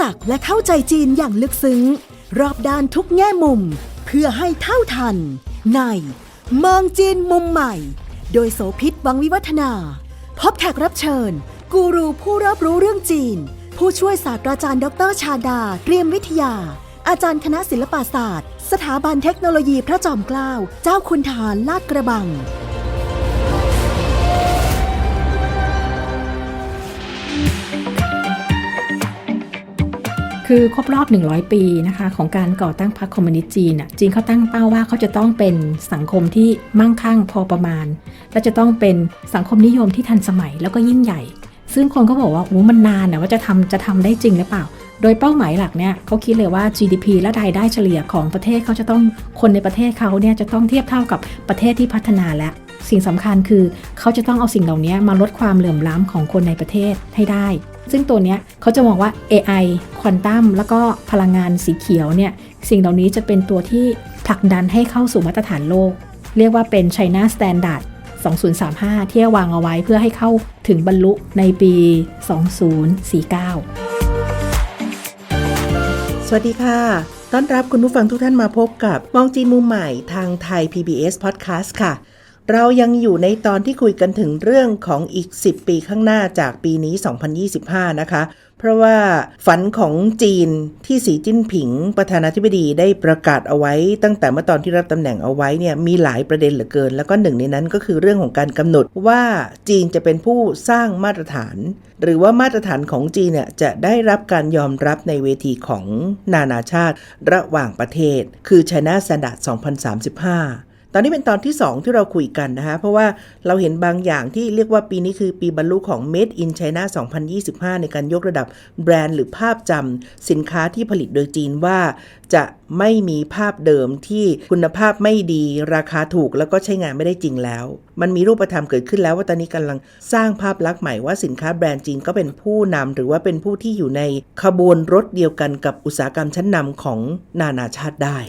จักและเข้าใจจีนอย่างลึกซึ้ง รอบด้านทุกแง่มุม เพื่อให้เท่าทัน ใน มองจีนมุมใหม่ โดยโสภิตวังวิวัฒนา พบแขกรับเชิญ กูรูผู้รอบรู้เรื่องจีน ผู้ช่วยศาสตราจารย์ดรชาดา เตรียมวิทยา อาจารย์คณะศิลปศาสตร์ สถาบันเทคโนโลยีพระจอมเกล้าเจ้าคุณทหารลาดกระบัง คือครบรอบ 100 ปีนะคะของการก่อตั้งพรรคคอมมิวนิสต์จีนอะจีนเขาตั้งเป้าว่าเขาจะต้องเป็นสังคมที่มั่งคั่งพอประมาณ และจะต้องเป็นสังคมนิยมที่ทันสมัยแล้วก็ยิ่งใหญ่ ซึ่งคนก็บอกว่าโอ้มันนานนะว่าจะทำจะทำได้จริงหรือเปล่า โดยเป้าหมายหลักเนี่ยเขาคิดเลยว่า GDP และรายได้เฉลี่ยของประเทศเขาจะต้องคนในประเทศเขาเนี่ยจะต้องเทียบเท่ากับประเทศที่พัฒนาแล้วสิ่งสำคัญคือเขาจะต้องเอาสิ่งเหล่านี้มาลดความเหลื่อมล้ำของคนในประเทศให้ได้ ซึ่งตัวเนี้ยเขาจะมองว่า AI ควอนตัมแล้วก็พลังงานสีเขียวเนี่ยสิ่งเหล่านี้จะเป็นตัวที่ผลักดันให้เข้าสู่มาตรฐานโลก เรียกว่าเป็น China Standard 2035 ที่วางเอาไว้เพื่อให้เข้าถึงบรรลุในปี 2049 สวัสดีค่ะต้อนรับคุณผู้ฟังทุกท่านมาพบกับมองจีนมุมใหม่ทางไทย PBS Podcast ค่ะ เรายังอยู่ในตอนที่คุยกันถึงเรื่องของอีก 10 ปีข้างหน้าจากปีนี้ 2025 นะคะ เพราะว่าฝันของจีนที่สีจิ้นผิง ประธานาธิบดีได้ประกาศเอาไว้ ตั้งแต่เมื่อตอนที่รับตำแหน่งเอาไว้เนี่ยมีหลายประเด็นเหลือเกิน แล้วก็หนึ่งในนั้นก็คือเรื่องของการกำหนดว่าจีนจะเป็นผู้สร้างมาตรฐาน หรือว่ามาตรฐานของจีนเนี่ยจะได้รับการยอมรับในเวทีของนานาชาติ ระหว่างประเทศ คือ China Standard 2035 ตอนนี้เป็นตอนที่ 2 ที่เราคุยกันนะคะเพราะว่าเราเห็นบางอย่างที่เรียกว่าปีนี้คือปีบรรลุของ Made in China 2025 ในการยกระดับแบรนด์หรือภาพจำสินค้าที่ผลิตโดยจีนว่าจะไม่มีภาพเดิมที่คุณภาพไม่ดีราคาถูกแล้วก็ใช้งานไม่ได้จริงแล้ว มันมีรูปธรรมเกิดขึ้นแล้วว่าตอนนี้กำลังสร้างภาพลักษณ์ใหม่ว่าสินค้าแบรนด์จีนก็เป็นผู้นำหรือว่าเป็นผู้ที่อยู่ในขบวนรถเดียวกันกับอุตสาหกรรมชั้นนำของนานาชาติได้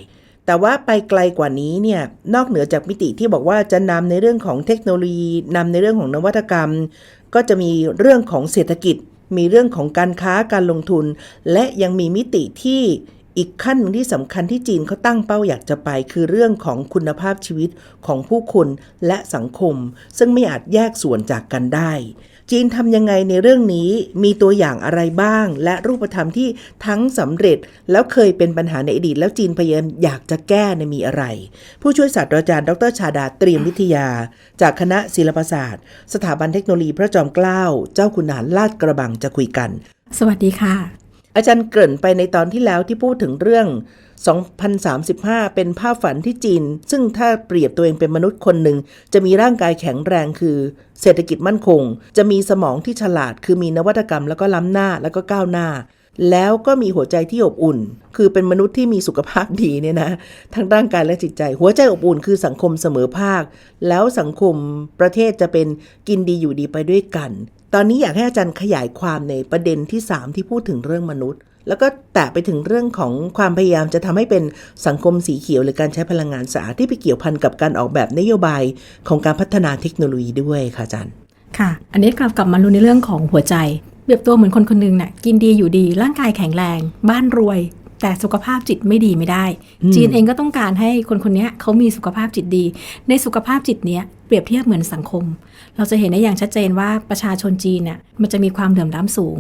แต่ว่าไปไกลกว่านี้เนี่ยนอกเหนือจากมิติที่บอกว่าจะนำในเรื่องของเทคโนโลยีนำในเรื่องของนวัตกรรม ก็จะมีเรื่องของเศรษฐกิจ มีเรื่องของการค้าการลงทุน และยังมีมิติที่ อีกขั้นหนึ่งที่สำคัญที่จีนเขาตั้งเป้าอยากจะไป คือเรื่องของคุณภาพชีวิตของผู้คนและสังคม ซึ่งไม่อาจแยกส่วนจากกันได้ จีนทำยังไงในเรื่องนี้มีตัวอย่างอะไรบ้าง และรูปธรรมที่ทั้งสำเร็จแล้วเคยเป็นปัญหาในอดีต แล้วจีนพยายามอยากจะแก้ในมีอะไร ผู้ช่วยศาสตราจารย์ ดรชาดาเตรียมวิทยา จากคณะศิลปศาสตร์ สถาบันเทคโนโลยีพระจอมเกล้าเจ้าคุณหานลาดกระบังจะคุยกัน สวัสดีค่ะ อาจารย์เกริ่นไปในตอนที่แล้วที่พูดถึงเรื่อง 2035 เป็นภาพฝันที่จีน ซึ่งถ้าเปรียบตัวเองเป็นมนุษย์คนหนึ่ง จะมีร่างกายแข็งแรงคือ เศรษฐกิจมั่นคง จะมีสมองที่ฉลาด คือมีนวัตกรรมแล้วก็ล้ำหน้าแล้วก็ก้าวหน้า แล้วก็มีหัวใจที่อบอุ่น คือเป็นมนุษย์ที่มีสุขภาพดีเนี่ยนะทั้งร่างกายและจิตใจ หัวใจอบอุ่นคือสังคมเสมอภาค แล้วสังคมประเทศจะเป็นกินดีอยู่ดีไปด้วยกัน อนนี้อยากให้อาจารย์ขยายความในประเด็นที่ 3 ที่พูดถึงเรื่องมนุษย์ แล้วก็แตะไปถึงเรื่องของความพยายามจะทำให้เป็นสังคมสีเขียวหรือการใช้พลังงานสะอาดที่ไปเกี่ยวพันกับการออกแบบนโยบายของการพัฒนาเทคโนโลยีด้วยค่ะอาจารย์ ค่ะ อันนี้กลับกลับมาดูในเรื่องของหัวใจเปรียบตัวเหมือนคนคนหนึงน่ะกินดีอยู่ดีร่างกายแข็งแรง บ้านรวย แต่สุขภาพจิตไม่ดีไม่ได้อืมจีนเองก็ต้องการให้คนคนเนี้ยเขามีสุขภาพจิตดี ในสุขภาพจิตเนี้ยเปรียบเทียบเหมือนสังคม เราจะเห็นได้อย่างชัดเจนว่าประชาชนจีนน่ะมันจะมีความเหลื่อมล้ำสูง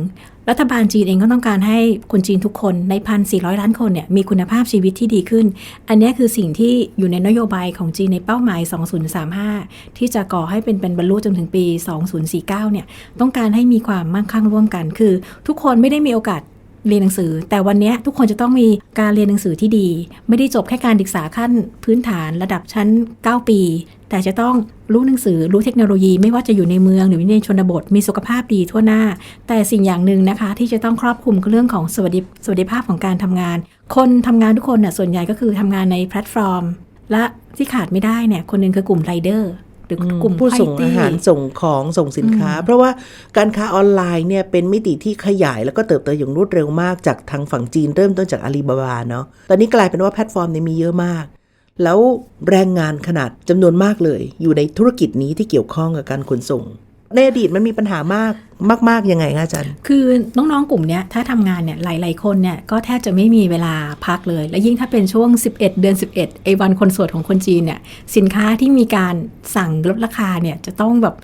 รัฐบาลจีนเองก็ต้องการให้คนจีนทุกคนในพันสี่ล้ล้านคนเนี่ยมีคุณภาพชีวิตที่ดีขึ้น อันเนี้ยคือสิ่งที่อยู่ในนโยบายของจีนในเป้าหมาย 2035 ที่จะก่อให้เป็นเป็นบรรลุจนถึงปี 2049 เนี่ยต้องการให้มีความมั่งคั่งร่วมกัน คือ ทุกคนไม่ได้มีโอกาส เรียนหนังสือ แต่วันนี้ทุกคนจะต้องมีการเรียนหนังสือที่ดี ไม่ได้จบแค่การศึกษาขั้นพื้นฐานระดับชั้น 9 ปี แต่จะต้องรู้หนังสือรู้เทคโนโลยีไม่ว่าจะอยู่ในเมืองหรือในชนบทมีสุขภาพดีทั่วหน้า แต่สิ่งอย่างหนึ่งนะคะ ที่จะต้องครอบคลุมเรื่องของสวัสดิสวัสดิภาพของการทำงาน คนทำงานทุกคนน่ะส่วนใหญ่ก็คือทำงานในแพลตฟอร์ม และที่ขาดไม่ได้เนี่ยคนหนึ่งคือกลุ่มไรเดอร์ หรือกลุ่มผู้ส่งไขว้อาตี้หารส่งของส่งสินค้า เพราะว่าการค้าออนไลน์เนี่ยเป็นมิติที่ขยายแล้วก็เติบโตอย่างรวดเร็วมากจากทางฝั่งจีนเริ่มต้นจากอาลีบาบาเนาะตอนนี้กลายเป็นว่าแพลตฟอร์มเนี่ยมีเยอะมาก แล้วแรงงานขนาดจำนวนมากเลย อยู่ในธุรกิจนี้ที่เกี่ยวข้องกับการขนส่ง ในอดีตมันมีปัญหามากมาก ๆ ยังไงคะอาจารย์ คือน้อง ๆ กลุ่มเนี้ยถ้าทำงานเนี่ยหลาย ๆ คนเนี่ยก็แทบจะไม่มีเวลาพักเลย และยิ่งถ้าเป็นช่วง 11 เดือน 11ไอ้วันคนสวดของคนจีนเนี่ยสินค้าที่มีการสั่งลดราคาเนี่ยจะต้องแบบ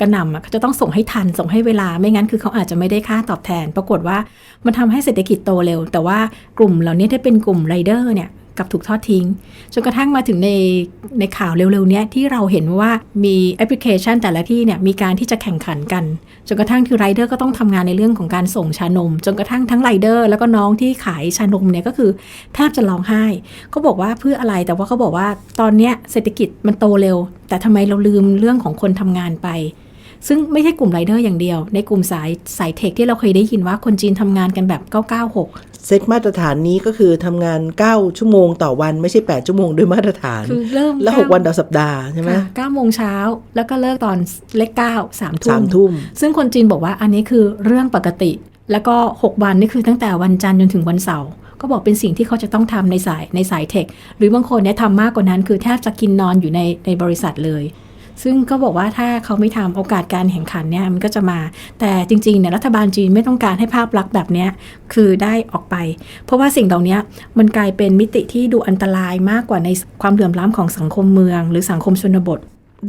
กระหน่ำอะเขาจะต้องส่งให้ทันส่งให้เวลาไม่งั้นคือเขาอาจจะไม่ได้ค่าตอบแทน ปรากฏว่ามันทำให้เศรษฐกิจโตเร็ว แต่ว่ากลุ่มเหล่านี้ที่เป็นกลุ่มไรเดอร์เนี่ย กับถูกทอดทิ้ง จนกระทั่งมาถึงในในข่าวเร็วๆนี้ที่เราเห็นว่ามีแอปพลิเคชันแต่ละที่เนี่ยมีการที่จะแข่งขันกัน จนกระทั่งคือไรเดอร์ก็ต้องทำงานในเรื่องของการส่งชานม จนกระทั่งทั้งไรเดอร์แล้วก็น้องที่ขายชานมเนี่ยก็คือแทบจะร้องไห้เขาบอกว่าเพื่ออะไรแต่ว่าเขาบอกว่าตอนเนี้ยเศรษฐกิจมันโตเร็ว แต่ทำไมเราลืมเรื่องของคนทำงานไป ซึ่งไม่ใช่กลุ่มไรเดอร์อย่างเดียว ในกลุ่มสายสายเทคที่เราเคยได้ยินว่าคนจีนทำงานกันแบบ 996 เซตมาตรฐานนี้ก็คือทำงาน 9 ชั่วโมงต่อวันไม่ใช่ 8 ชั่วโมงด้วยมาตรฐานคือเริ่มและเก้า6วันต่อสัปดาห์ใช่ไหมค่ะ9โมงเช้าแล้วก็เลิกตอนเลข9 3ทุ่สามทุ่ม ซึ่งคนจีนบอกว่าอันนี้คือเรื่องปกติ แล้วก็ 6 วันนี่คือตั้งแต่วันจันทร์จนถึงวันเสาร์ก็บอกเป็นสิ่งที่เขาจะต้องทำในสายในสายเทค หรือบางคนเนี่ยทำมากกว่านั้นคือแทบจะกินนอนอยู่ในในบริษัทเลย ซึ่งก็บอกว่าถ้าเขาไม่ทำโอกาสการแข่งขันเนี่ยมันก็จะมา แต่จริงๆเนี่ยรัฐบาลจีนไม่ต้องการให้ภาพลักษณ์แบบเนี้ยคือได้ออกไป เพราะว่าสิ่งเหล่านี้มันกลายเป็นมิติที่ดูอันตรายมากกว่าในความเหลื่อมล้ำของสังคมเมือง หรือสังคมชนบท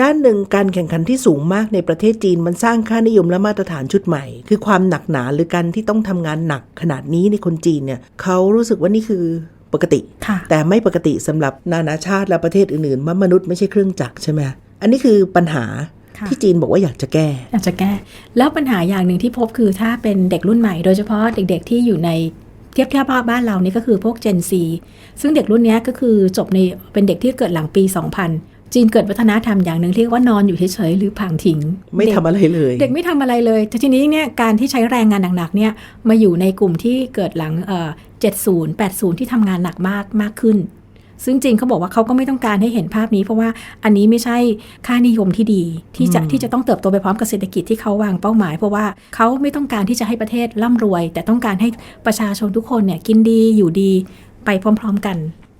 ด้านหนึ่งการแข่งขันที่สูงมากในประเทศจีนมันสร้างค่านิยมและมาตรฐานชุดใหม่ คือความหนักหนาหรือการที่ต้องทำงานหนักขนาดนี้ในคนจีนเนี่ยเขารู้สึกว่านี่คือปกติค่ะแต่ไม่ปกติสำหรับนานาชาติและประเทศอื่นๆว่ามนุษย์ไม่ใช่เครื่องจักรใช่ไหม อันนี้คือปัญหาค่ะที่จีนบอกว่าอยากจะแก้ อยากจะแก้ แล้วปัญหาอย่างหนึ่งที่พบคือถ้าเป็นเด็กรุ่นใหม่โดยเฉพาะเด็ก ๆ ที่อยู่ในเทียบเทียบบ้านเรานี่ก็คือพวก Gen Z ซึ่งเด็กรุ่นเนี้ยก็คือจบในเป็นเด็กที่เกิดหลังปี 2000 จีนเกิดวัฒนธรรมอย่างหนึ่งที่เรียกว่านอนอยู่เฉยๆหรือผางทิ้งไม่เด็กทำอะไรเลย เด็กไม่ทำอะไรเลยแต่ทีนี้เนี่ยการที่ใช้แรงงานหนักๆเนี่ยมาอยู่ในกลุ่มที่เกิดหลังเอ่อ70 80 ที่ทำงานหนักมากมากขึ้น ซึ่งจริงเขาบอกว่าเขาก็ไม่ต้องการให้เห็นภาพนี้ เพราะว่าอันนี้ไม่ใช่ค่านิยมที่ดีที่จะอืมที่จะต้องเติบโตไปพร้อมกับเศรษฐกิจที่เขาวางเป้าหมาย เพราะว่าเขาไม่ต้องการที่จะให้ประเทศร่ำรวย แต่ต้องการให้ประชาชนทุกคนเนี่ยกินดีอยู่ดีไปพร้อม ๆกัน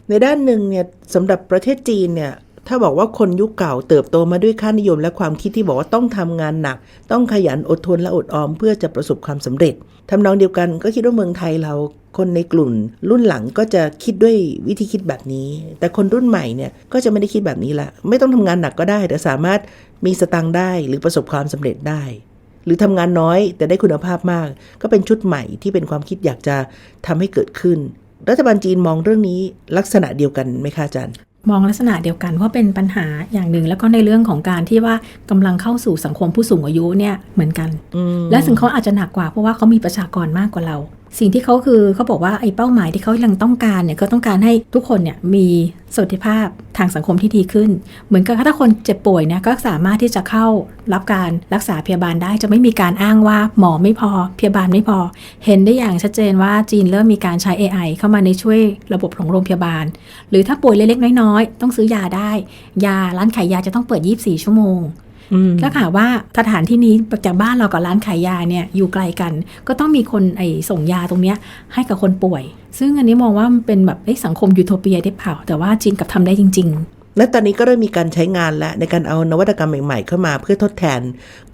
ในด้านหนึ่งเนี่ยสำหรับประเทศจีนเนี่ย ถ้าบอกว่าคนยุคเก่าเติบโตมาด้วยค่านิยมและความคิดที่บอกว่าต้องทำงานหนัก ต้องขยันอดทนและอดออมเพื่อจะประสบความสำเร็จทำนองเดียวกันก็คิดว่าเมืองไทยเราคนในกลุ่ม รุ่นหลังก็จะคิดด้วยวิธีคิดแบบนี้ แต่คนรุ่นใหม่เนี่ยก็จะไม่ได้คิดแบบนี้ละไม่ต้องทำงานหนักก็ได้ แต่สามารถมีสตังค์ได้หรือประสบความสำเร็จได้ หรือทำงานน้อยแต่ได้คุณภาพมาก ก็เป็นชุดใหม่ที่เป็นความคิดอยากจะทำให้เกิดขึ้น รัฐบาลจีนมองเรื่องนี้ลักษณะเดียวกันไหมคะอาจารย์ มองลักษณะเดียวกันว่าเป็นปัญหาอย่างหนึ่ง แล้วก็ในเรื่องของการที่ว่ากำลังเข้าสู่สังคมผู้สูงอายุเนี่ยเหมือนกันอืมและถึงเขาอาจจะหนักกว่าเพราะว่าเขามีประชากรมากกว่าเรา สิ่งที่เขาคือเขาบอกว่าไอ้เป้าหมายที่เขายังต้องการเนี่ยก็ต้องการให้ทุกคนเนี่ยมีสวัสดิภาพทางสังคมที่ดีขึ้น เหมือนกับถ้าคนเจ็บป่วยเนี่ยก็สามารถที่จะเข้ารับการรักษาพยาบาลได้ จะไม่มีการอ้างว่าหมอไม่พอพยาบาลไม่พอ เห็นได้อย่างชัดเจนว่าจีนเริ่มมีการใช้ AI เข้ามาในช่วยระบบของโรงพยาบาล หรือถ้าป่วยเล็กๆน้อยๆ ต้องซื้อยาได้ ยาร้านขายยาจะต้องเปิด 24 ชั่วโมง ถ้าหากว่าสถานที่นี้จากบ้านเรากับร้านขายยาเนี่ยอยู่ไกลกัน ก็ต้องมีคนไอส่งยาตรงเนี้ยให้กับคนป่วย ซึ่งอันนี้มองว่ามันเป็นแบบเอ้ยสังคมยูโทเปียได้เปล่าแต่ว่าจีนกลับทำได้จริงและตอนนี้ก็เริ่มมีการใช้งานแล้วในการเอานวัตกรรมใหม่ ๆ เข้ามาเพื่อทดแทน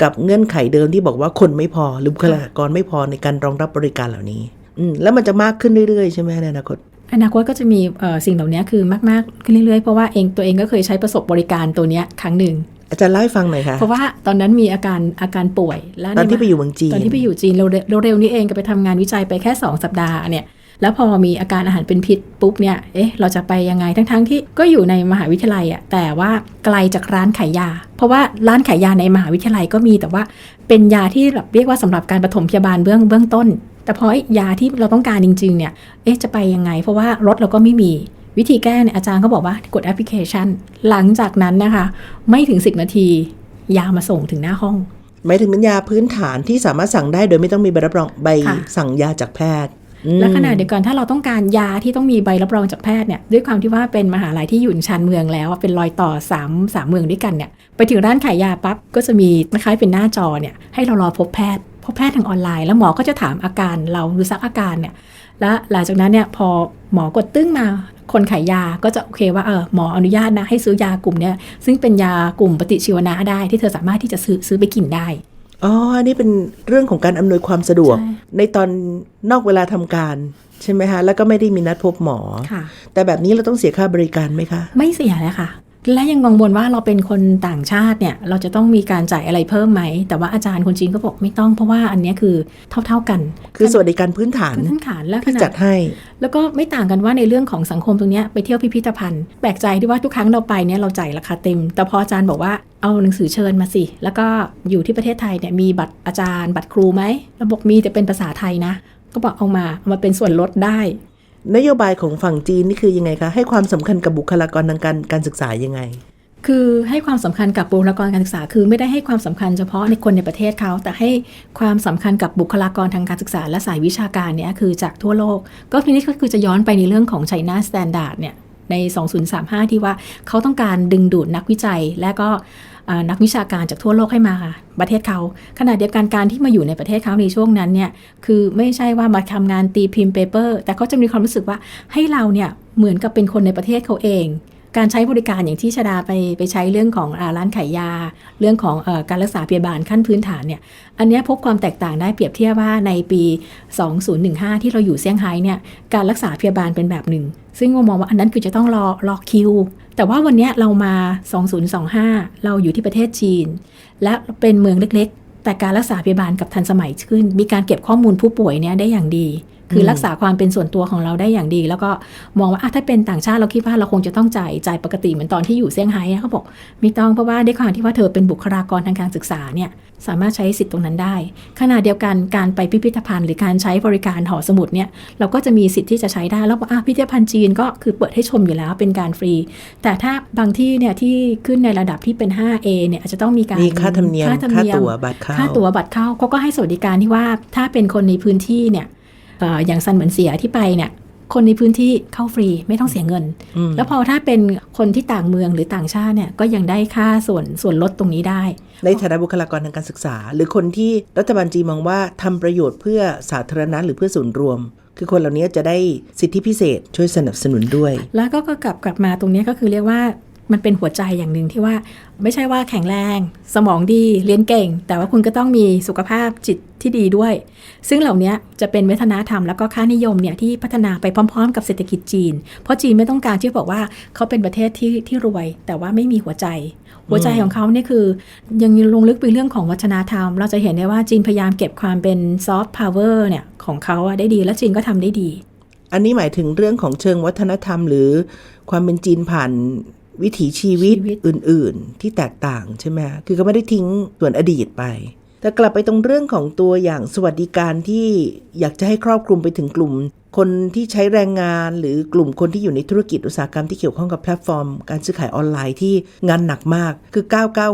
กับเงื่อนไขเดิมที่บอกว่าคนไม่พอ หรือบุคลากรไม่พอในการรองรับบริการเหล่านี้ อืมแล้วมันจะมากขึ้นเรื่อยๆ ใช่ไหมในอนาคตๆอนาคตก็จะมีเอ่อสิ่งเหล่านี้คือมากๆขึ้นเรื่อยๆ เพราะว่าเองตัวเองก็เคยใช้ประสบบริการตัวเนี้ยครั้งหนึ่ง อาจารย์เล่าให้ฟังหน่อยค่ะ เพราะว่าตอนนั้นมีอาการอาการป่วย และตอนที่ใไปอยู่เมืองจีน ตอนที่ไปอยู่จีนเร็วๆเร็วๆนี้เองก็ไปทำงานวิจัยไปแค่ 2 สัปดาห์เนี่ยแล้วพอมีอาการอาหารเป็นพิษปุ๊บเนี่ย เอ๊ะ เราจะไปยังไง ทั้งๆที่ก็อยู่ในมหาวิทยาลัยอะแต่ว่าไกลจากร้านขายยา เพราะว่าร้านขายยาในมหาวิทยาลัยก็มี แต่ว่าเป็นยาที่แบบเรียกว่าสำหรับการปฐมพยาบาลเบื้องเบื้องต้น แต่พอไอ้ยาที่เราต้องการจริงๆเนี่ย เอ๊ะ จะไปยังไง เพราะว่ารถเราก็ไม่มี วิธีแก้เนี่ยอาจารย์ก็บอกว่ากดแอปพลิเคชัน หลังจากนั้นนะคะ ไม่ถึง 10 นาที ยามาส่งถึงหน้าห้องหมายถึงเป็นยาพื้นฐานที่สามารถสั่งได้โดยไม่ต้องมีใบรับรองใบค่ะสั่งยาจากแพทย์อืมและขณะเดียวกันถ้าเราต้องการยาที่ต้องมีใบรับรองจากแพทย์เนี่ยด้วยความที่ว่าเป็นมหาลัยที่อยู่ในชานเมืองแล้วอะเป็นรอยต่อ3ามสามเมืองด้วยกันเนี่ยไปถึงร้านขายยาปั๊บก็จะมีคล้ายๆเป็นหน้าจอเนี่ยให้เรารอพบแพทย์พพบแพทย์ทางออนไลน์แล้วหมอก็จะถามอาการเราหรือซักอาการเนี่ย แล้วหลังจากนั้นเนี่ยพอหมอกดตึ้งมาคนขายยาก็จะโอเคว่าเออหมออนุญาตนะให้ซื้อยากลุ่มเนี้ยซึ่งเป็นยากลุ่มปฏิชีวนะได้ที่เธอสามารถที่จะซื้อซื้อไปกินได้อ๋ออันนี้เป็นเรื่องของการอำนวยความสะดวกใช่ในตอนนอกเวลาทำการใช่ไหมคะแล้วก็ไม่ได้มีนัดพบหมอค่ะแต่แบบนี้เราต้องเสียค่าบริการไหมคะ ไม่เสียเลยค่ะ และยังกังวลว่าเราเป็นคนต่างชาติเนี่ย เราจะต้องมีการจ่ายอะไรเพิ่มไหม แต่ว่าอาจารย์คนจีนก็บอกไม่ต้องเพราะว่าอันเนี้ยคือเท่า ๆกัน คือสวัสดิการพื้นฐานคือพื้นฐานและขที่นาจัดดให้ แล้วก็ไม่ต่างกันว่าในเรื่องของสังคมตรงเนี้ยไปเที่ยวพิพิธภัณฑ์แปลกใจที่ว่าทุกครั้งเราไปเนี่ยเราจ่ายราคาเต็ม แต่พออาจารย์บอกว่าเอาหนังสือเชิญมาสิ แล้วก็อยู่ที่ประเทศไทยเนี่ยมีบัตรอาจารย์ บัตรครูไหมเราบอกมีแต่เป็นภาษาไทยนะ ก็บอกเอามาเอามาเป็นส่วนลดได้ นโยบายของฝั่งจีนนี่คือยังไงคะ ให้ความสำคัญกับบุคลากรทางการการศึกษายังไง คือให้ความสำคัญกับบุคลากรการศึกษา คือไม่ได้ให้ความสำคัญเฉพาะในคนในประเทศเขา แต่ให้ความสำคัญกับบุคลากรทางการศึกษา และสายวิชาการเนี่ยคือจากทั่วโลก ก็ทีนี้ก็คือจะย้อนไปในเรื่องของไชน่าสแตนดาร์ดเนี่ย ใน 2035 ที่ว่าเขาต้องการดึงดูดนักวิจัยและก็นักวิชาการจากทั่วโลกให้มาประเทศเขาขณะเดียวกันการที่มาอยู่ในประเทศเขาในช่วงนั้นเนี่ยคือไม่ใช่ว่ามาทำงานตีพิมพ์เปเปอร์ แต่เขาจะมีความรู้สึกว่าให้เราเนี่ยเหมือนกับเป็นคนในประเทศเขาเอง การใช้บริการอย่างที่ชดาไปไปใช้เรื่องของอร้านขายยา เรื่องของอการรักษาพยาบาลขั้นพื้นฐานเนี่ยอันนี้พบความแตกต่างได้เปรียบเทียบว่าในปี 2015 ที่เราอยู่เซี่ยงไฮ้เนี่ยการรักษาพยาบาลเป็นแบบหนึ่ง ซึ่งมองว่าอันนั้นคือจะต้องรอรอคิว แต่ว่าวันนี้เรามา 2025 เราอยู่ที่ประเทศจีน และเป็นเมืองเล็กๆ แต่การรักษาพยาบาลกับทันสมัยขึ้น มีการเก็บข้อมูลผู้ป่วยเนี่ยได้อย่างดี คือรักษาความเป็นส่วนตัวของเราได้อย่างดี แล้วก็มองว่าอะถ้าเป็นต่างชาติเราคิดว่าเราคงจะต้องจ่ายจ่ายปกติเหมือนตอนที่อยู่เซี่ยงไฮ้อะเขาบอกไม่ต้องเพราะว่าด้วยความที่ว่าเธอเป็นบุคลากรทางการศึกษาเนี่ยสามารถใช้สิทธิ์ตรงนั้นได้ ขณะเดียวกันการไปพิพิธภัณฑ์ หรือการใช้บริการหอสมุดเนี่ยเราก็จะมีสิทธิ์ที่จะใช้ได้แล้วบอกอะพิพิธภัณฑ์จีนก็คือเปิดให้ชมอยู่แล้วเป็นการฟรี แต่ถ้าบางที่เนี่ยที่ขึ้นในระดับที่เป็น 5A เนี่ยอาจจะต้องมีการมีค่าธรรมเนียมค่าธรรมค่าเนียมตั๋วบัตรเข้าค่าตั๋วบัตรเข้าเขาก็ให้สวัสดิการที่ว่าถ้าเป็นคนในพื้นที่เนี่ยเอ่ออย่างซันเหมือนเสียที่ไปเนี่ยคนในพื้นที่เข้าฟรีไม่ต้องเสียเงินอืมแล้วพอถ้าเป็นคนที่ต่างเมืองหรือต่างชาติเนี่ยก็ยังได้ค่าส่วนส่วนลดตรงนี้ได้ ในฐานะบุคลากรทางการศึกษา หรือคนที่รัฐบาลจีนมองว่าทำประโยชน์เพื่อสาธารณะหรือเพื่อส่วนรวม คือคนเหล่านี้จะได้สิทธิพิเศษช่วยสนับสนุนด้วย แล้วก็ก็กลับกลับมาตรงนี้ก็คือเรียกว่า มันเป็นหัวใจอย่างหนึ่งที่ว่าไม่ใช่ว่าแข็งแรง สมองดีเรียนเก่ง แต่ว่าคุณก็ต้องมีสุขภาพจิตที่ดีด้วย ซึ่งเหล่านี้จะเป็นวัฒนธรรมแล้วก็ค่านิยมเนี่ยที่พัฒนาไปพร้อม ๆ กับเศรษฐกิจจีน เพราะจีนไม่ต้องการที่บอกว่าเขาเป็นประเทศที่ที่รวย แต่ว่าไม่มีหัวใจ หัวใจของเขาเนี่ยคือ ยังลงลึกไปเรื่องของวัฒนธรรม เราจะเห็นได้ว่าจีนพยายามเก็บความเป็นซอฟต์พาวเวอร์เนี่ยของเขาได้ดี และจีนก็ทำได้ดี อันนี้หมายถึงเรื่องของเชิงวัฒนธรรม หรือความเป็นจีนผ่าน วิถีชีวิตชีวิตอื่น ๆ ที่แตกต่างใช่ไหมคะคือก็ไม่ได้ทิ้งส่วนอดีตไป แต่กลับไปตรงเรื่องของตัวอย่างสวัสดิการที่อยากจะให้ครอบคลุมไปถึงกลุ่ม คนที่ใช้แรงงานหรือกลุ่มคนที่อยู่ในธุรกิจอุตสาหกรรมที่เกี่ยวข้องกับแพลตฟอร์ม การซื้อขายออนไลน์ที่งานหนักมากคือ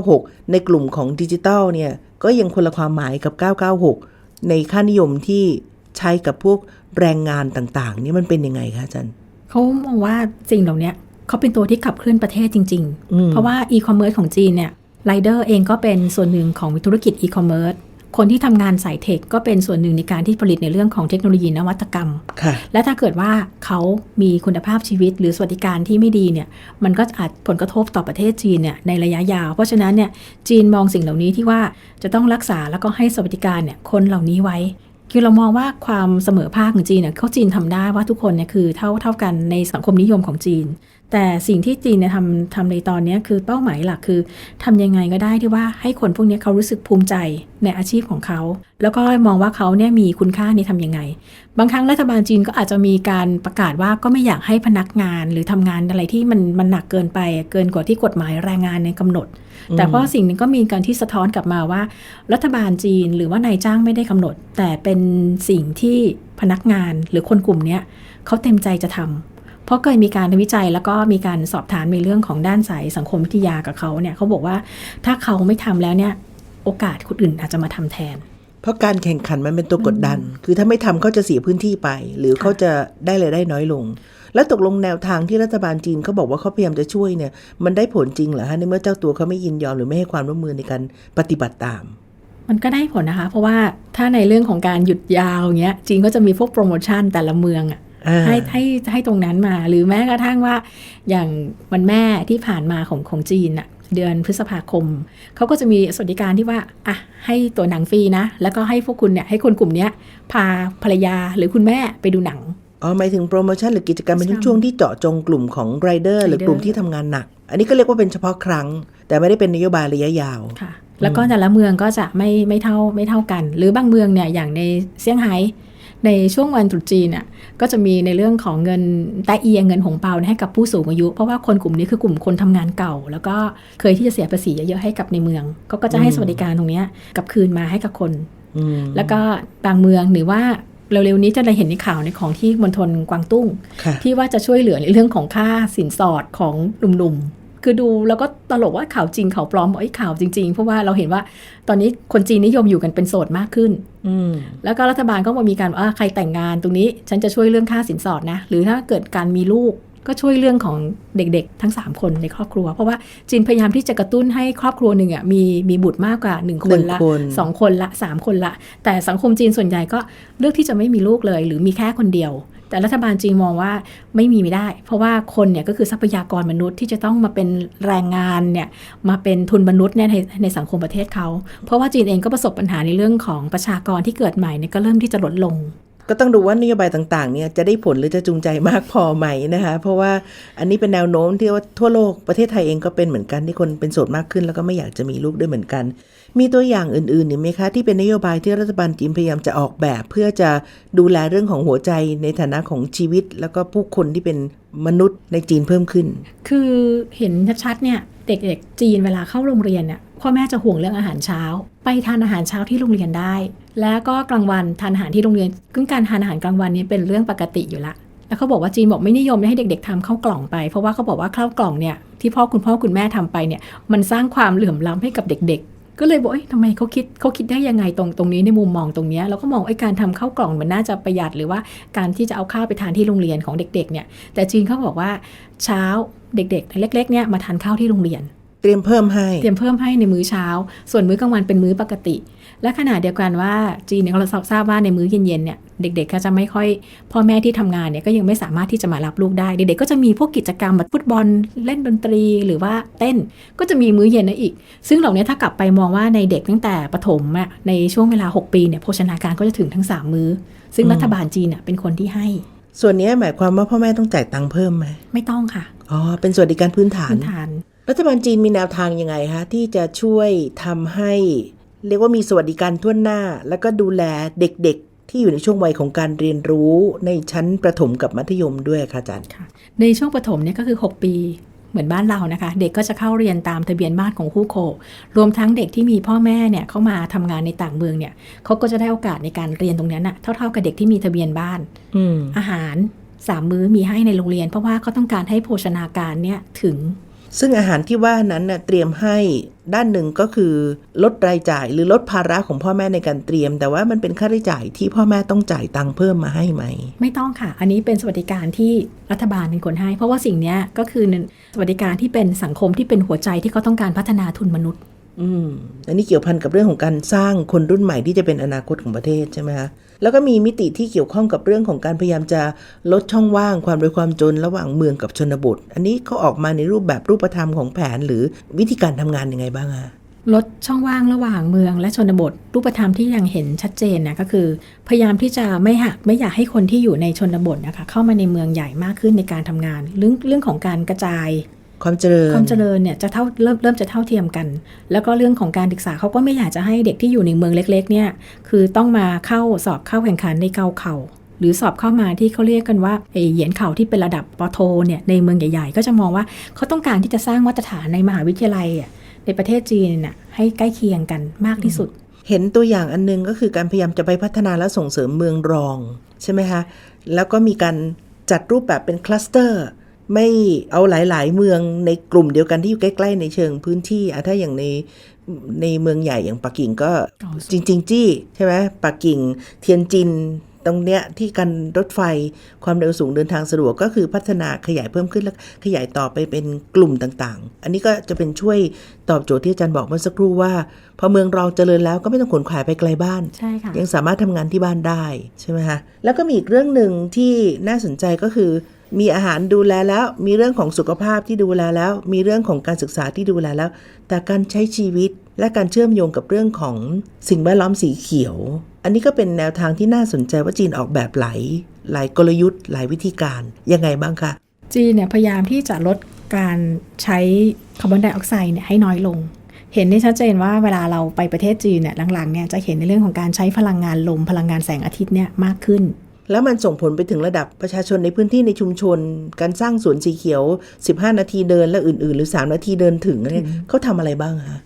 996 ในกลุ่มของดิจิทัลเนี่ยก็ยังคนละความหมายกับ 996 ในค่านิยมที่ใช้กับพวกแรงงานต่าง ๆ นี่มันเป็นยังไงคะอาจารย์เขามองว่าสิ่งเหล่านี้ เขาเป็นตัวที่ขับเคลื่อนประเทศจริงอืมๆเพราะว่าอีคอมเมิร์ซของจีนเนี่ยไรเดอร์เองก็เป็นส่วนหนึ่งของธุรกิจอีคอมเมิร์ซคนที่ทำงานสายเทคก็เป็นส่วนหนึ่งในการที่ผลิตในเรื่องของเทคโนโลยีนวัตกรรมค่ะและถ้าเกิดว่าเขามีคุณภาพชีวิตหรือสวัสดิการที่ไม่ดีเนี่ย มันก็อาจผลกระทบต่อประเทศจีนเนี่ยในระยะยาว เพราะฉะนั้นเนี่ยจีนมองสิ่งเหล่านี้ที่ว่าจะต้องรักษาแล้วก็ให้สวัสดิการเนี่ยคนเหล่านี้ไว้ คือเรามองว่าความเสมอภาคของจีนเนี่ยเขาจีนทำได้ว่าทุกคนเนี่ยคือเท่าเท่ากันในสังคมนิยมของจีน แต่สิ่งที่จีนเนี่ยทำทำในตอนเนี้ยคือเป้าหมายหลักคือทำยังไงก็ได้ที่ว่าให้คนพวกเนี้ยเขารู้สึกภูมิใจในอาชีพของเขา แล้วก็มองว่าเขาเนี่ยมีคุณค่าในทำยังไง บางครั้งรัฐบาลจีนก็อาจจะมีการประกาศว่าก็ไม่อยากให้พนักงานหรือทำงานอะไรที่มันมันหนักเกินไป เกินกว่าที่กฎหมายแรงงานในยกำหนด แต่เพราะสิ่งหนึ่งก็มีการที่สะท้อนกลับมาว่า รัฐบาลจีนหรือว่านายจ้างไม่ได้กำหนด แต่เป็นสิ่งที่พนักงานหรือคนกลุ่มเนี้ยเขาเต็มใจจะทำ เพราะเคยมีการวิจัยแล้วก็มีการสอบถามในเรื่องของด้านสายสังคมวิทยากับเขาเนี่ยเขาบอกว่าถ้าเขาไม่ทำแล้วเนี่ยโอกาสคนอื่นอาจจะมาทำแทน เพราะการแข่งขันมันเป็นตัวกดดัน คือถ้าไม่ทำเขาจะเสียพื้นที่ไป หรือเขาจะได้รายได้น้อยลง แล้วตกลงแนวทางที่รัฐบาลจีนเขาบอกว่าเขาพยายามจะช่วยเนี่ย มันได้ผลจริงเหรอฮะในเมื่อเจ้าตัวเขาไม่ยินยอมหรือไม่ให้ความร่วมมือในการปฏิบัติตามมันก็ได้ผลนะคะ เพราะว่าถ้าในเรื่องของการหยุดยาวอย่างเงี้ยจีนก็จะมีพวกโปรโมชั่นแต่ละเมืองอะอ่า ให้ให้ให้ตรงนั้นมา หรือแม้กระทั่งว่า อย่างวันแม่ที่ผ่านมาของของจีนอะเดือนพฤษภาคม เขาก็จะมีสวัสดิการที่ว่าอะให้ตัวหนังฟรีนะ แล้วก็ให้พวกคุณเนี่ยให้คนกลุ่มเนี้ยพาภรรยาหรือคุณแม่ไปดูหนังอ๋อหมายถึงโปรโมชั่นหรือกิจกรรมเป็นใช่ช่วงๆที่เจาะจงกลุ่มของไรเดอร์หรือกลุ่ม rider ที่ทำงานหนัก อันนี้ก็เรียกว่าเป็นเฉพาะครั้ง แต่ไม่ได้เป็นนโยบายระยะยาวค่ะ แล้วก็แต่ละเมืองก็จะไม่ไม่เท่าไม่เท่ากัน หรือบางเมืองเนี่ยอย่างในเซี่ยงไฮ้ ในช่วงวันตรุษจีนน่ะก็จะมีในเรื่องของเงินแตะเอียเงินหงเปาเนี่ยให้กับผู้สูงอายุ เพราะว่าคนกลุ่มนี้คือกลุ่มคนทำงานเก่า แล้วก็เคยที่จะเสียภาษีเยอะๆให้กับในเมือง ก็ก็จะให้อืมสวัสดิการตรงเนี้ยกลับคืนมาให้กับคนอืมแล้วก็บางเมืองหรือว่าเร็วๆนี้จะได้เห็นในข่าวในของที่มณฑลกวางตุ้งค่ะที่ว่าจะช่วยเหลือในเรื่องของค่าสินสอดของหนุ่มๆ คือดูแล้วก็ตลกว่าข่าวจริงข่าวปลอมบอกไอ้ยข่าวจริงๆ เพราะว่าเราเห็นว่าตอนนี้คนจีนนิยมอยู่กันเป็นโสดมากขึ้น อืมแล้วก็รัฐบาลก็มามีการว่าใครแต่งงานตรงนี้ ฉันจะช่วยเรื่องค่าสินสอดนะ หรือถ้าเกิดการมีลูกก็ช่วยเรื่องของเด็กๆ ทั้ง 3 คนในครอบครัว เพราะว่าจีนพยายามที่จะกระตุ้นให้ครอบครัวหนึ่งอะมีมีบุตรมากกว่า 1 คนหนึ่งละคนสองคนละ 3 คนละ แต่สังคมจีนส่วนใหญ่ก็เลือกที่จะไม่มีลูกเลย หรือมีแค่คนเดียว แต่รัฐบาลจีนมองว่าไม่มีไม่ได้ เพราะว่าคนเนี่ยก็คือทรัพยากรมนุษย์ที่จะต้องมาเป็นแรงงานเนี่ยมาเป็นทุนมนุษย์เนี่ยในในสังคมประเทศเขา เพราะว่าจีนเองก็ประสบปัญหาในเรื่องของประชากรที่เกิดใหม่เนี่ยก็เริ่มที่จะลดลงก็ต้องดูว่านโยบายต่างๆ เนี่ยจะได้ผลหรือจะจูงใจมากพอไหมนะคะ เพราะว่าอันนี้เป็นแนวโน้มที่ว่าทั่วโลกประเทศไทยเองก็เป็นเหมือนกันที่คนเป็นโสดมากขึ้น แล้วก็ไม่อยากจะมีลูกด้วยเหมือนกัน มีตัวอย่างอื่นๆอีกไหมคะ ที่เป็นนโยบายที่รัฐบาลจีนพยายามจะออกแบบ เพื่อจะดูแลเรื่องของหัวใจในฐานะของชีวิต แล้วก็ผู้คนที่เป็นมนุษย์ในจีนเพิ่มขึ้น คือเห็นชัดๆเนี่ยเด็กๆจีนเวลาเข้าโรงเรียนเนี่ยพ่อแม่จะห่วงเรื่องอาหารเช้า ไปทานอาหารเช้าที่โรงเรียนได้ แล้วก็กลางวันทานอาหารที่โรงเรียนซึ่งการทานอาหารกลางวันนี้เป็นเรื่องปกติอยู่ละแล้วเขาบอกว่าจีนบอกไม่นิยมให้เด็ก ๆทำข้าวกล่องไป เพราะว่าเขาบอกว่าข้าวกล่องเนี่ยที่พ่อคุณพ่อคุณแม่ทำไปเนี่ยมันสร้างความเหลื่อมล้ำให้กับเด็กๆ ก็เลยบอกเอ้ยทำไมเขาคิดเขาคิดได้ยังไงตรงตรงนี้ในมุมมองตรงเนี้ยเราก็มองไอ้การทำข้าวกล่องมันน่าจะประหยัดหรือว่าการที่จะเอาข้าวไปทานที่โรงเรียนของเด็กๆเนี่ย แต่จีนเขาบอกว่าเช้าเด็กๆเล็กๆเนี่ยมาทานข้าวที่โรงเรียน เตรียมเพิ่มให้เตรียมเพิ่มให้ในมื้อเช้า ส่วนมื้อกลางวันเป็นมื้อปกติ และขณะเดียวกันว่าจีนเนี่ยเราทราบว่าในมื้อเย็นๆเนี่ยเด็กๆก็จะไม่ค่อยพ่อแม่ที่ทำงานเนี่ยก็ยังไม่สามารถที่จะมารับลูกได้ เด็กๆก็จะมีพวกกิจกรรมแบบฟุตบอลเล่นดนตรีหรือว่าเต้นก็จะมีมื้อเย็นนะอีก ซึ่งเหล่านี้ถ้ากลับไปมองว่าในเด็กตั้งแต่ประถมอะในช่วงเวลา 6 ปีเนี่ยโภชนาการก็จะถึงทั้ง 3 มื้อ ซึ่งอืมรัฐบาลจีนเน่ยเป็นคนที่ให้ ส่วนนี้หมายความว่าพ่อแม่ต้องจ่ายตังค์เพิ่มไหมไม่ต้องค่ะอ๋อเป็นสวัสดิการพื้นฐานพื้นฐาน รัฐบาลจีนมีแนวทางยังไงคะที่จะช่วยทำให้ เรียกว่ามีสวัสดิการทั่วหน้า แล้วก็ดูแลเด็กๆ ที่อยู่ในช่วงวัยของการเรียนรู้ในชั้นประถมกับมัธยมด้วยค่ะอาจารย์ค่ะในช่วงประถมเนี่ยก็คือ 6 ปีเหมือนบ้านเรานะคะ เด็กก็จะเข้าเรียนตามทะเบียนบ้านของคู่โครวมทั้งเด็กที่มีพ่อแม่เนี่ยเข้ามาทำงานในต่างเมืองเนี่ยเขาก็จะได้โอกาสในการเรียนตรงนั้นน่ะเท่าๆกับเด็กที่มีทะเบียนบ้านอืมอาหารสามมื้อมีให้ในโรงเรียน เพราะว่าเขาต้องการให้โภชนาการเนี่ยถึง ซึ่งอาหารที่ว่านั้นน่ะเตรียมให้ด้านหนึ่งก็คือลดรายจ่ายหรือลดภาระของพ่อแม่ในการเตรียม แต่ว่ามันเป็นค่าใช้จ่ายที่พ่อแม่ต้องจ่ายตังค์เพิ่มมาให้ไหม ไม่ต้องค่ะ อันนี้เป็นสวัสดิการที่รัฐบาลเป็นคนให้ เพราะว่าสิ่งเนี้ยก็คือสวัสดิการที่เป็นสังคมที่เป็นหัวใจที่เขาต้องการพัฒนาทุนมนุษย์ อืมอันนี้เกี่ยวพันกับเรื่องของการสร้างคนรุ่นใหม่ที่จะเป็นอนาคตของประเทศใช่ไหมคะ แล้วก็มีมิติที่เกี่ยวข้องกับเรื่องของการพยายามจะลดช่องว่างความรวยความจนระหว่างเมืองกับชนบท อันนี้เขาออกมาในรูปแบบรูปธรรมของแผน หรือวิธีการทำงานยังไงบ้างอะลดช่องว่างระหว่างเมืองและชนบท รูปธรรมที่ยังเห็นชัดเจนนะก็คือ พยายามที่จะไม่หักไม่อยากให้คนที่อยู่ในชนบทนะคะเข้ามาในเมืองใหญ่มากขึ้นในการทำงาน เรื่องเรื่องของการกระจาย ความเจริญความเจริญเนี่ยจะเท่าเริ่มเริ่มจะเท่าเทียมกัน แล้วก็เรื่องของการศึกษาเขาก็ไม่อยากจะให้เด็กที่อยู่ในเมืองเล็ก ๆ เนี่ยคือต้องมาเข้าสอบเข้าแข่งขันในเกาเข่าหรือสอบเข้ามาที่เขาเรียกกันว่าไอเหยียนเข่าที่เป็นระดับปอโทเนี่ยในเมืองใหญ่ๆ ก็จะมองว่าเขาต้องการที่จะสร้างมาตรฐานในมหาวิทยาลัยอะในประเทศจีนน่ะให้ใกล้เคียงกันมากที่สุด เห็นตัวอย่างอันนึงก็คือการพยายามจะไปพัฒนาและส่งเสริมเมืองรอง ใช่ไหมคะ แล้วก็มีการจัดรูปแบบเป็นคลัสเตอร์ ไม่เอาหลายๆ เมืองในกลุ่มเดียวกันที่อยู่ใกล้ ๆ ในเชิงพื้นที่อะถ้าอย่างในในเมืองใหญ่อย่างปักกิ่งก็อ๋อจริงๆจี้ใช่ไหมปักกิ่งเทียนจินตรงเนี้ยที่การรถไฟความเร็วสูงเดินทางสะดวกก็คือพัฒนาขยายเพิ่มขึ้นแล้วขยายต่อไปเป็นกลุ่มต่างๆ อันนี้ก็จะเป็นช่วยตอบโจทย์ที่อาจารย์บอกเมื่อสักครู่ว่า พอเมืองเราเจริญแล้วก็ไม่ต้องขนขวายไปไกลบ้านใช่ค่ะยังสามารถทำงานที่บ้านได้ใช่ไหมคะแล้วก็มีอีกเรื่องหนึ่งที่น่าสนใจก็คือ มีอาหารดูแลแล้ว มีเรื่องของสุขภาพที่ดูแลแล้ว มีเรื่องของการศึกษาที่ดูแลแล้ว แต่การใช้ชีวิตและการเชื่อมโยงกับเรื่องของสิ่งแวดล้อมสีเขียว อันนี้ก็เป็นแนวทางที่น่าสนใจว่าจีนออกแบบหลายหลายกลยุทธ์ หลายวิธีการยังไงบ้างคะจีนเนี่ยพยายามที่จะลดการใช้คาร์บอนไดออกไซด์เนี่ยให้น้อยลง เห็นได้ชัดเจนว่าเวลาเราไปประเทศจีนเนี่ยหลังๆเนี่ยจะเห็นในเรื่องของการใช้พลังงานลมพลังงานแสงอาทิตย์เนี่ยมากขึ้น แล้วมันส่งผลไปถึงระดับประชาชนในพื้นที่ในชุมชน การสร้างสวนสีเขียว 15 นาทีเดินและอื่น ๆ หรือ 3 นาทีเดินถึงเนี่ยเขาทำอะไรบ้างคะ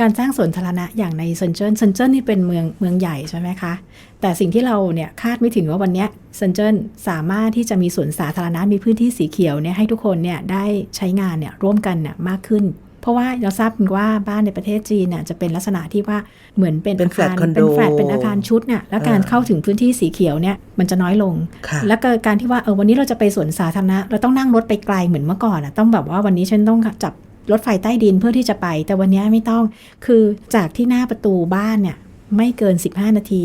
การสร้างสวนสาธารณะอย่างในเซินเจิ้นเซินเจิ้นนี่เป็นเมืองเมืองใหญ่ใช่ไหมคะ แต่สิ่งที่เราเนี่ยคาดไม่ถึงว่าวันเนี้ยเซินเจิ้นสามารถที่จะมีสวนสาธารณะมีพื้นที่สีเขียวเนี่ยให้ทุกคนเนี่ยได้ใช้งานเนี่ยร่วมกันเนี่ยมากขึ้น เพราะว่าเราทราบกันว่าบ้านในประเทศจีนน่ะจะเป็นลักษณะที่ว่าเหมือนเป็นเป็นอาคารแฟลตคอนโดเป็นแฟลตเป็นอาคารชุดเนี่ยแล้วการอ่าเข้าถึงพื้นที่สีเขียวเนี่ยมันจะน้อยลงค่ะแล้วก็การที่ว่าเออวันนี้เราจะไปสวนสาธารณะเราต้องนั่งรถไปไกลเหมือนเมื่อก่อนอะต้องแบบว่าวันนี้ฉันต้องจับรถไฟใต้ดินเพื่อที่จะไป แต่วันนี้ไม่ต้องคือจากที่หน้าประตูบ้านเนี่ย ไม่เกิน 15 นาที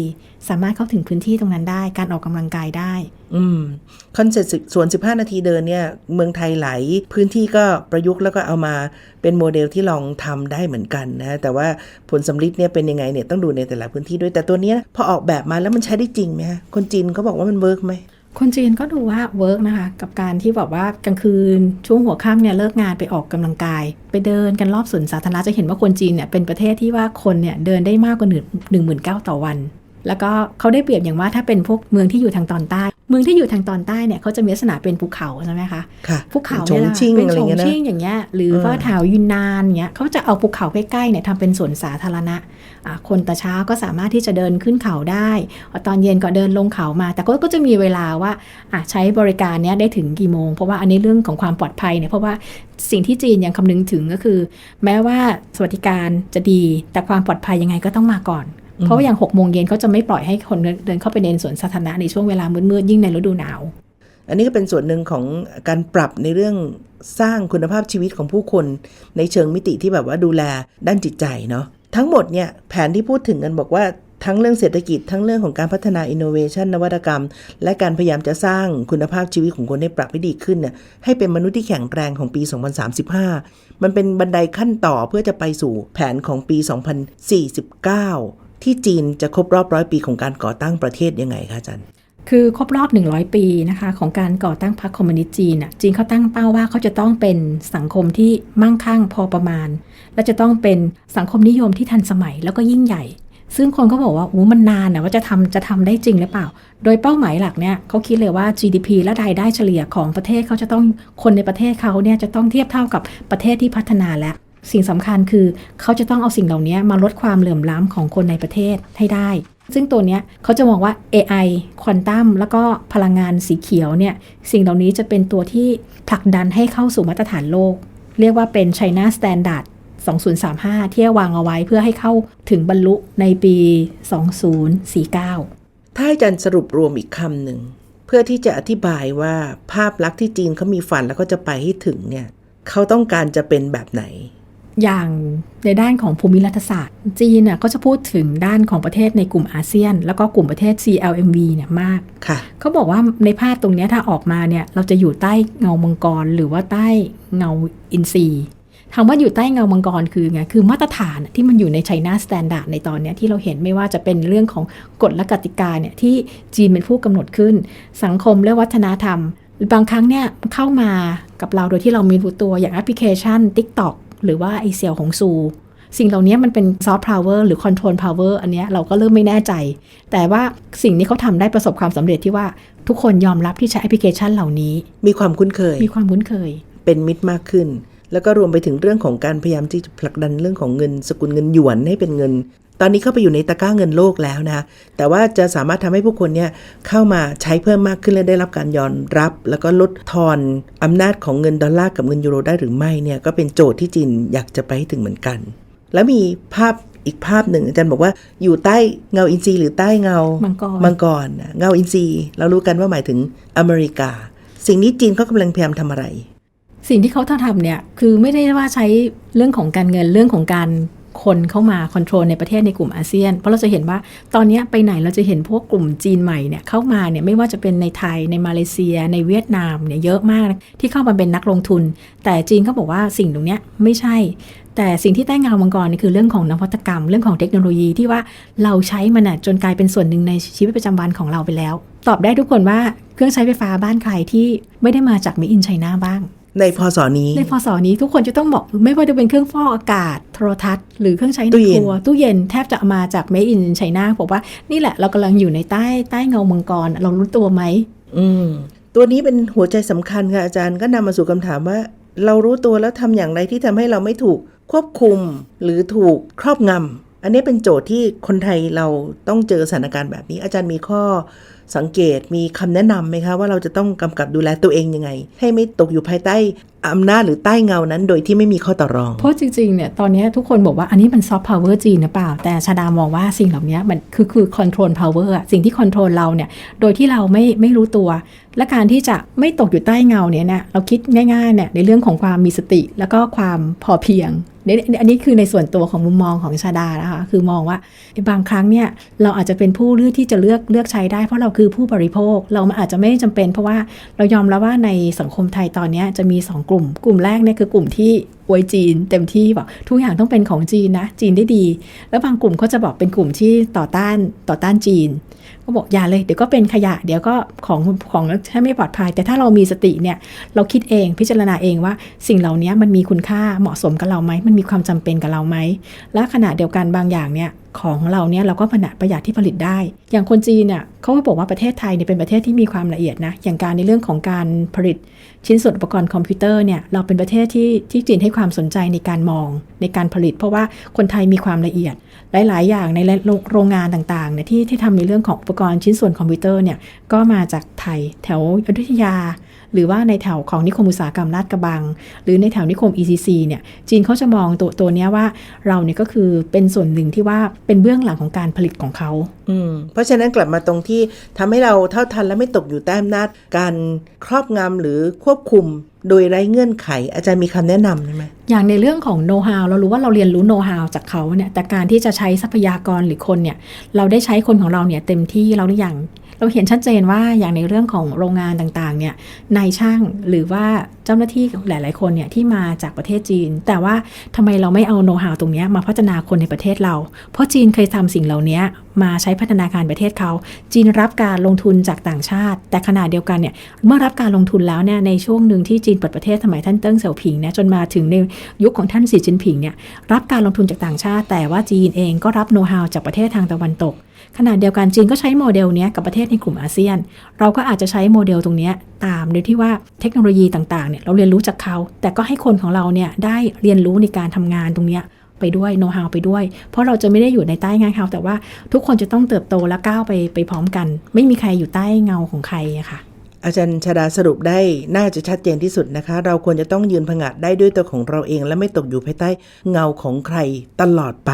สามารถเข้าถึงพื้นที่ตรงนั้นได้ การออกกำลังกายได้ อืมคอนเซ็ปต์สวน 15 นาทีเดินเนี่ยเมืองไทยไหลพื้นที่ก็ประยุกต์แล้วก็เอามาเป็นโมเดลที่ลองทำได้เหมือนกันนะ แต่ว่าผลสำลิดเนี่ยเป็นยังไงเนี่ยต้องดูในแต่ละพื้นที่ด้วยแต่ตัวนี้พอออกแบบมาแล้วมันใช้ได้จริงไหมคนจีนเขาบอกว่ามันเวิร์กไหม คนจีนก็ดูว่าเวิร์กนะคะ กับการที่แบบว่ากลางคืนช่วงหัวค่ำเนี่ยเลิกงานไปออกกำลังกาย ไปเดินกันรอบสวนสาธารณะจะเห็นว่าคนจีนเนี่ยเป็นประเทศที่ว่าคนเนี่ยเดินได้มากกว่าหนึ่งหมื่นเก้าต่อวัน แล้วก็เขาได้เปรียบอย่างว่าถ้าเป็นพวกเมืองที่อยู่ทางตอนใต้ เมืองที่อยู่ทางตอนใต้เนี่ยเขาจะมีลักษณะเป็นภูเขาใช่ไหมคะค่ะภูเขาชงเนี่ยชิ่งเป็นอะไรชงเงี้ยนะชิ่งอย่างเงี้ยหรือเออว่าแถวยุนนานเงี้ยเขาจะเอาภูเขาใกล้ๆเนี่ยทำเป็นสวนสาธารณะอ่าคนแต่เช้าก็สามารถที่จะเดินขึ้นเขาได้ ตอนเย็นก็เดินลงเขามา แต่ก็ก็จะมีเวลาว่าอะใช้บริการเนี้ยได้ถึงกี่โมง เพราะว่าอันนี้เรื่องของความปลอดภัยเนี่ยเพราะว่าสิ่งที่จีนยังคำนึงถึงก็คือ แม้ว่าสวัสดิการจะดี แต่ความปลอดภัยยังไงก็ต้องมาก่อน เพราะว่าอย่างหกโมงเย็นเขาจะไม่ปล่อยให้คนเดินเดินเข้าไปในสวนสาธารณะในช่วงเวลามืดๆยิ่งในฤดูหนาว อันนี้ก็เป็นส่วนหนึ่งของการปรับในเรื่องสร้างคุณภาพชีวิตของผู้คน ในเชิงมิติที่แบบว่าดูแลด้านจิตใจเนาะทั้งหมดเนี่ยแผนที่พูดถึงกันบอกว่าทั้งเรื่องเศรษฐกิจทั้งเรื่องของการพัฒนาอินโนเวชันนวัตกรรม และการพยายามจะสร้างคุณภาพชีวิตของคนให้ปรับให้ดีขึ้นเนี่ยให้เป็นมนุษย์ที่แข็งแรงของปี 2035 มันเป็นบันไดขั้นต่อเพื่อจะไปสู่แผนของปี 2049 ที่จีนจะครบรอบร้อยปีของการก่อตั้งประเทศยังไงคะอาจารย์คือครบรอบ 100 ปีนะคะของการก่อตั้งพรรคคอมมิวนิสต์จีนน่ะจีนเขาตั้งเป้าว่าเขาจะต้องเป็นสังคมที่มั่งคั่งพอประมาณ และจะต้องเป็นสังคมนิยมที่ทันสมัยแล้วก็ยิ่งใหญ่ ซึ่งคนก็บอกว่าโอ้มันนานนะว่าจะทำจะทำได้จริงหรือเปล่า โดยเป้าหมายหลักเนี่ยเขาคิดเลยว่า GDP และรายได้เฉลี่ยของประเทศเขาจะต้องคนในประเทศเขาเนี่ยจะต้องเทียบเท่ากับประเทศที่พัฒนาแล้ว สิ่งสำคัญคือเขาจะต้องเอาสิ่งเหล่านี้มาลดความเหลื่อมล้ำของคนในประเทศให้ได้ ซึ่งตัวเนี้ยเขาจะมองว่า AI ควอนตัมแล้วก็พลังงานสีเขียวเนี่ยสิ่งเหล่านี้จะเป็นตัวที่ผลักดันให้เข้าสู่มาตรฐานโลก เรียกว่าเป็น China Standard 2035 ที่วางเอาไว้เพื่อให้เข้าถึงบรรลุในปี 2049 ถ้าอาจารย์สรุปรวมอีกคำหนึ่ง เพื่อที่จะอธิบายว่าภาพลักษณ์ที่จีนเขามีฝันแล้วก็จะไปให้ถึงเนี่ยเขาต้องการจะเป็นแบบไหน อย่างในด้านของภูมิรัฐศาสตร์ จีนน่ะก็จะพูดถึงด้านของประเทศในกลุ่มอาเซียน แล้วก็กลุ่มประเทศ CLMV เนี่ยมากค่ะเขาบอกว่าในภาพตรงเนี้ยถ้าออกมาเนี่ยเราจะอยู่ใต้เงามังกร หรือว่าใต้เงาอินทรีคำว่าอยู่ใต้เงามังกรคือไง คือมาตรฐานที่มันอยู่ใน China Standard ในตอนเนี้ยที่เราเห็นไม่ว่าจะเป็นเรื่องของกฎและกติกาเนี่ยที่จีนเป็นผู้กำหนดขึ้น สังคมและวัฒนธรรม บางครั้งเนี่ยเข้ามากับเราโดยที่เราไม่รู้ตัวอย่างแอปพลิเคชัน TikTok หรือว่าไอเซียวของซู สิ่งเหล่านี้มันเป็นซอฟต์พาวเวอร์หรือคอนโทรลพาวเวอร์อันเนี้ยเราก็เริ่มไม่แน่ใจ แต่ว่าสิ่งนี้เขาทำได้ประสบความสำเร็จที่ว่าทุกคนยอมรับที่ใช้แอปพลิเคชันเหล่านี้ มีความคุ้นเคย มีความคุ้นเคย เป็นมิตรมากขึ้น แล้วก็รวมไปถึงเรื่องของการพยายามที่จะผลักดันเรื่องของเงินสกุลเงินหยวนให้เป็นเงิน ตอนนี้เข้าไปอยู่ในตะกร้าเงินโลกแล้วนะ แต่ว่าจะสามารถทำให้ผู้คนเนี่ยเข้ามาใช้เพิ่มมากขึ้นและได้รับการยอมรับ แล้วก็ลดทอนอำนาจของเงินดอลลาร์กับเงินยูโรได้หรือไม่เนี่ยก็เป็นโจทย์ที่จีนอยากจะไปให้ถึงเหมือนกัน แล้วมีภาพอีกภาพหนึ่งอาจารย์บอกว่าอยู่ใต้เงาอินทรีหรือใต้เงามัมังกรมังกรน่ะเงาอินทรีเรารู้กันว่าหมายถึงอเมริกา สิ่งนี้จีนเขากำลังพยายามทำอะไร สิ่งที่เขาทำเนี่ยคือไม่ได้ว่าใช้เรื่องของการเงินเรื่องของการ คนเข้ามาคอนโทรลในประเทศในกลุ่มอาเซียน เพราะเราจะเห็นว่าตอนนี้ไปไหนเราจะเห็นพวกกลุ่มจีนใหม่เนี่ยเข้ามาเนี่ยไม่ว่าจะเป็นในไทยในมาเลเซีย ในเวียดนามเนี่ยเยอะมากที่เข้ามาเป็นนักลงทุน แต่จีนเขาบอกว่าสิ่งตรงนี้ไม่ใช่ แต่สิ่งที่ใต้เงามังกรนี่คือเรื่องของนวัตกรรม เรื่องของเทคโนโลยีที่ว่าเราใช้มันอะจนกลายเป็นส่วนหนึ่งในชีวิตประจำวันของเราไปแล้ว ตอบได้ทุกคนว่าเครื่องใช้ไฟฟ้าบ้านใครที่ไม่ได้มาจากเมอินไชน่าบ้าง ในพศนี้ ในพศนี้ทุกคนจะต้องบอกไม่ว่าจะเป็นเครื่องฟอกอากาศโทรทัศน์ หรือเครื่องใช้ในตู้เย็คนรัวตู้เย็นแทบจะเอามาจาก Made in China บอกว่านี่แหละเรากำลังอยู่ในใต้ใต้เงามังกรเรารู้ตัวไหมอืมตัวนี้เป็นหัวใจสำคัญค่ะอาจารย์ก็นำมาสู่คำถามว่า เรารู้ตัวแล้วทำอย่างไรที่ทำให้เราไม่ถูกควบคุมหรือถูกครอบงำอันนี้เป็นโจทย์ที่คนไทยเราต้องเจอสถานการณ์แบบนี้ อาจารย์มีข้อสังเกตมีคำแนะนำไหมคะว่าเราจะต้องกำกับดูแลตัวเองยังไง ให้ไม่ตกอยู่ภายใต้อำนาจหรือใต้เงานั้นโดยที่ไม่มีข้อต่อรอง เพราะจริงๆเนี่ยตอนนี้ทุกคนบอกว่าอันนี้มันซอฟต์พาวเวอร์จีนหรือเปล่า แต่ชาดามองว่าสิ่งเหล่านี้มันคือคือคอนโทรลพาวเวอร์สิ่งที่คอนโทรลเราเนี่ยโดยที่เราไม่ไม่รู้ตัว และการที่จะไม่ตกอยู่ใต้เงาเนี่ยนะเราคิดง่ายๆเนี่ยในเรื่องของความมีสติ แล้วก็ความพอเพียงเนี่ยอันนี้คือในส่วนตัวของมุมมองของชาดานะคะคือมองว่าบางครั้งเนี่ยเราอาจจะเป็นผู้เลือกที่จะเลือกเลือกใช้ได้เพราะเราคือผู้บริโภคเราอาจจะไม่จำเป็น เพราะว่าเรายอมรับว่าในสังคมไทยตอนนี้จะมีสองกลุ่ม กลุ่มแรกเนี่ยคือกลุ่มที่อวยจีนเต็มที่บอกทุกอย่างต้องเป็นของจีนนะ จีนได้ดี แล้วบางกลุ่มเขาจะบอกเป็นกลุ่มที่ต่อต้านต่อต้านจีนก็บอกอย่าเลยเดี๋ยวก็เป็นขยะ เดี๋ยวก็ของของถ้าไม่ปลอดภัย แต่ถ้าเรามีสติเนี่ยเราคิดเองพิจารณาเองว่าสิ่งเหล่านี้มันมีคุณค่าเหมาะสมกับเราไหมมันมีความจำเป็นกับเราไหมและขณะเดียวกันบางอย่างเนี่ยของเราเนี่ยเราก็ผนะประหยัดที่ผลิตได้ อย่างคนจีนเนี่ยเขาก็บอกว่าประเทศไทยเนี่ยเป็นประเทศที่มีความละเอียดนะอย่างการในเรื่องของการผลิต ชิ้นส่วนอุปกรณ์คอมพิวเตอร์เนี่ยเราเป็นประเทศที่ที่จีนให้ความสนใจในการมองในการผลิต เพราะว่าคนไทยมีความละเอียด หลาย ๆ อย่างในโรงงานต่างๆเนี่ยที่ที่ทำในเรื่องของอุปกรณ์ชิ้นส่วนคอมพิวเตอร์เนี่ยก็มาจากไทยแถวอยุธยา หรือว่าในแถวของนิคมอุตสาหกรรมลาดกระบัง หรือในแถวนิคม ECC เนี่ยจีนเขาจะมองตัวตัวเนี้ยว่าเราเนี่ยก็คือเป็นส่วนหนึ่งที่ว่าเป็นเบื้องหลังของการผลิตของเขาอืมเพราะฉะนั้นกลับมาตรงที่ทำให้เราเท่าทันและไม่ตกอยู่ใต้อำนาจการครอบงำหรือควบคุมโดยไร้เงื่อนไข อาจารย์มีคำแนะนำใช่ไหมอย่างในเรื่องของโน้ตฮาวเรารู้ว่าเราเรียนรู้โน้ตฮาวจากเขาเนี่ยแต่การที่จะใช้ทรัพยากรหรือคนเนี่ยเราได้ใช้คนของเราเนี่ยเต็มที่เราหรือยัง เราเห็นชัดเจนว่าอย่างในเรื่องของโรงงานต่างๆเนี่ยนายช่างหรือว่าเจ้าหน้าที่หลาย ๆ คนเนี่ยที่มาจากประเทศจีน แต่ว่าทำไมเราไม่เอาโน้ตฮาวตรงนี้มาพัฒนาคนในประเทศเรา เพราะจีนเคยทำสิ่งเหล่านี้มาใช้พัฒนาการประเทศเขา จีนรับการลงทุนจากต่างชาติ แต่ขณะเดียวกันเนี่ยเมื่อรับการลงทุนแล้วเนี่ยในช่วงหนึ่งที่จีนเปิดประเทศสมัยท่านเติ้งเสี่ยวผิงเนี่ยจนมาถึงในยุคของท่านสีจิ้นผิงเนี่ยรับการลงทุนจากต่างชาติ แต่ว่าจีนเองก็รับโน้ตฮาวจากประเทศทางตะวันตก ขณะเดียวกันจีนก็ใช้โมเดลนี้กับประเทศในกลุ่มอาเซียน เราก็อาจจะใช้โมเดลตรงนี้ตามโดยที่ว่าเทคโนโลยีต่างๆเนี่ยเราเรียนรู้จากเขา แต่ก็ให้คนของเราเนี่ยได้เรียนรู้ในการทำงานตรงนี้ไปด้วยโน้ตฮาวไปด้วย เพราะเราจะไม่ได้อยู่ในใต้งานเขาแต่ว่าทุกคนจะต้องเติบโตและก้าวไปไปพร้อมกัน ไม่มีใครอยู่ใต้เงาของใครอะค่ะ อาจารย์ชาดาสรุปได้น่าจะชัดเจนที่สุดนะคะ เราควรจะต้องยืนผงาดได้ด้วยตัวของเราเอง และไม่ตกอยู่ภายใต้เงาของใครตลอดไป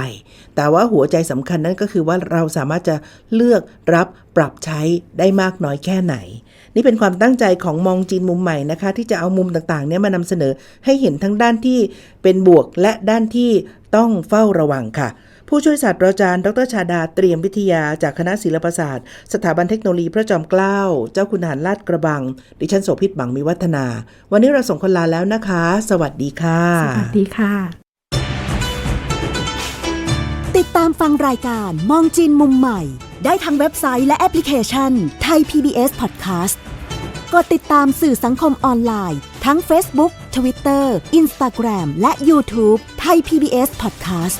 แต่ว่าหัวใจสำคัญนั่นก็คือว่าเราสามารถจะเลือกรับปรับใช้ได้มากน้อยแค่ไหน นี่เป็นความตั้งใจของมองจีนมุมใหม่นะคะ ที่จะเอามุมต่างๆเนี่ยมานำเสนอให้เห็นทั้งด้านที่เป็นบวกและด้านที่ต้องเฝ้าระวังค่ะ ผู้ช่วยศาสตราจารย์ ดรชาดาเตรียมวิทยาจากคณะศิลปศาสตร์ สถาบันเทคโนโลยีพระจอมเกล้า เจ้าคุณทหารลาดกระบัง ดิฉันโสภิตบังมีวัฒนา วันนี้เราส่งคนลาแล้วนะคะ สวัสดีค่ะ สวัสดีค่ะ ติดตามฟังรายการมองจีนมุมใหม่ ได้ทางเว็บไซต์และแอปพลิเคชันไทย PBS Podcast กดติดตามสื่อสังคมออนไลน์ ทั้ง Facebook Twitter Instagram และ YouTube ไทย PBS Podcast